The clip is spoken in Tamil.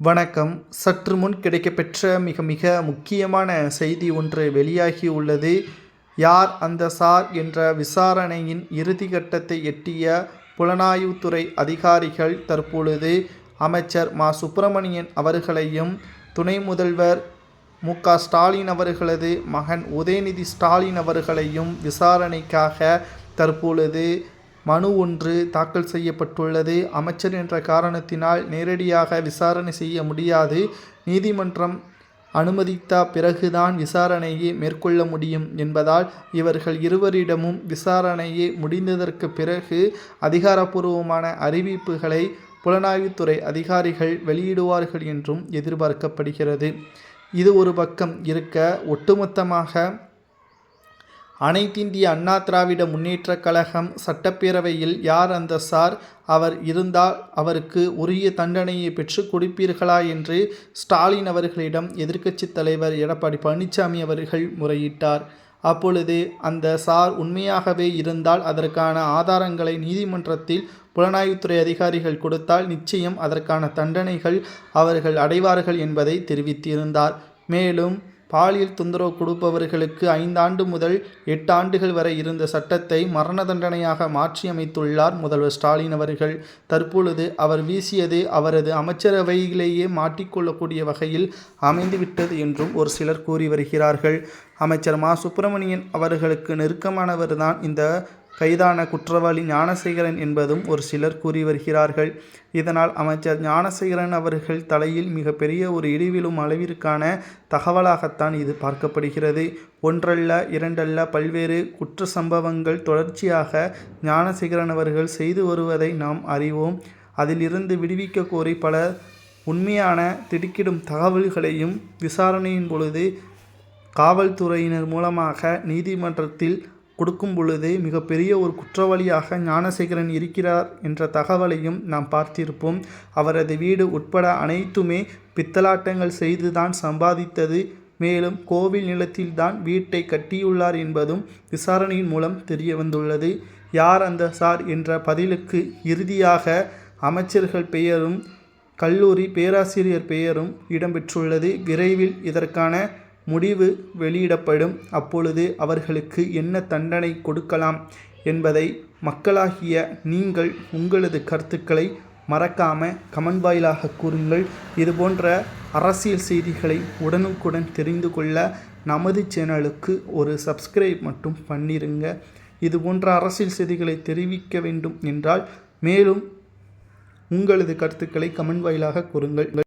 வணக்கம். சற்று முன் கிடைக்கப்பெற்ற மிக மிக முக்கியமான செய்தி ஒன்று வெளியாகி உள்ளது. யார் அந்த சார் என்ற விசாரணையின் இறுதி கட்டத்தை எட்டிய புலனாய்வுத்துறை அதிகாரிகள் தற்பொழுது அமைச்சர் மா. சுப்பிரமணியன் அவர்களையும் துணை முதல்வர் மு. க. ஸ்டாலின் அவர்களது மகன் உதயநிதி ஸ்டாலின் அவர்களையும் விசாரணைக்காக தற்பொழுது மனு ஒன்று தாக்கல் செய்யப்பட்டுள்ளது. அமைச்சர் என்ற காரணத்தினால் நேரடியாக விசாரணை செய்ய முடியாது. நீதிமன்றம் அனுமதித்த பிறகுதான் விசாரணையை மேற்கொள்ள முடியும் என்பதால் இவர்கள் இருவரிடமும் விசாரணையை முடிந்ததற்கு பிறகு அதிகாரப்பூர்வமான அறிவிப்புகளை புலனாய்வுத்துறை அதிகாரிகள் வெளியிடுவார்கள் என்றும் எதிர்பார்க்கப்படுகிறது. இது ஒரு பக்கம் இருக்க ஒட்டுமொத்தமாக அனைத்திந்திய அண்ணா திராவிட முன்னேற்றக் கழகம் சட்டப்பேரவையில் யார் அந்த சார்? அவர் இருந்தால் அவருக்கு உரிய தண்டனையை பெற்றுக் கொடுப்பீர்களா என்று ஸ்டாலின் அவர்களிடம் எதிர்க்கட்சித் தலைவர் எடப்பாடி பழனிசாமி அவர்கள் முறையிட்டார். அப்பொழுது அந்த சார் உண்மையாகவே இருந்தால் அதற்கான ஆதாரங்களை நீதிமன்றத்தில் புலனாய்வுத்துறை அதிகாரிகள் கொடுத்தால் நிச்சயம் அதற்கான தண்டனைகள் அவர்கள் அடைவார்கள் என்பதை தெரிவித்திருந்தார். மேலும் பாலியல் தொந்தரவு கொடுப்பவர்களுக்கு ஐந்தாண்டு முதல் எட்டு ஆண்டுகள் வரை இருந்த சட்டத்தை மரண தண்டனையாக மாற்றியமைத்துள்ளார் முதல்வர் ஸ்டாலின் அவர்கள். தற்பொழுது அவர் வீசியது அவரது அமைச்சரவையிலேயே மாட்டிக்கொள்ளக்கூடிய வகையில் அமைந்துவிட்டது என்றும் ஒரு சிலர் கூறி வருகிறார்கள். அமைச்சர் மா. சுப்பிரமணியன் அவர்களுக்கு நெருக்கமானவர்தான் இந்த கைதான குற்றவாளி ஞானசேகரன் என்பதும் ஒரு சிலர் கூறி வருகிறார்கள். இதனால் அமைச்சர் ஞானசேகரன் அவர்கள் தலையில் மிகப்பெரிய ஒரு இடிவிழும் அளவிற்கான தகவலாகத்தான் இது பார்க்கப்படுகிறது. ஒன்றல்ல இரண்டல்ல பல்வேறு குற்ற சம்பவங்கள் தொடர்ச்சியாக ஞானசேகரன் அவர்கள் செய்து வருவதை நாம் அறிவோம். அதிலிருந்து விடுவிக்க கோரி பல உண்மையான திடுக்கிடும் தகவல்களையும் விசாரணையின் பொழுது காவல்துறையினர் மூலமாக நீதிமன்றத்தில் கொடுக்கும் பொழுது மிகப்பெரிய ஒரு குற்றவாளியாக ஞானசேகரன் இருக்கிறார் என்ற தகவலையும் நாம் பார்த்திருப்போம். அவரது வீடு உட்பட அனைத்துமே பித்தலாட்டங்கள் செய்துதான் சம்பாதித்தது. மேலும் கோவில் நிலத்தில்தான் வீட்டை கட்டியுள்ளார் என்பதும் விசாரணையின் மூலம் தெரிய வந்துள்ளது யார் அந்த சார் என்ற பதிலுக்கு இறுதியாக அமைச்சர்கள் பெயரும் கல்லூரி பேராசிரியர் பெயரும் இடம்பெற்றுள்ளது. விரைவில் இதற்கான முடிவு வெளியிடப்படும். அப்பொழுது அவர்களுக்கு என்ன தண்டனை கொடுக்கலாம் என்பதை மக்களாகிய நீங்கள் உங்களது கருத்துக்களை மறக்காம கமெண்ட் வாயிலாக கூறுங்கள். இதுபோன்ற அரசியல் செய்திகளை உடனுக்குடன் தெரிந்து கொள்ள நமது சேனலுக்கு ஒரு சப்ஸ்கிரைப் மட்டும் பண்ணிருங்க. இது போன்ற அரசியல் செய்திகளை தெரிவிக்க வேண்டும் என்றால் மேலும் உங்களது கருத்துக்களை கமெண்ட் வாயிலாக கூறுங்கள்.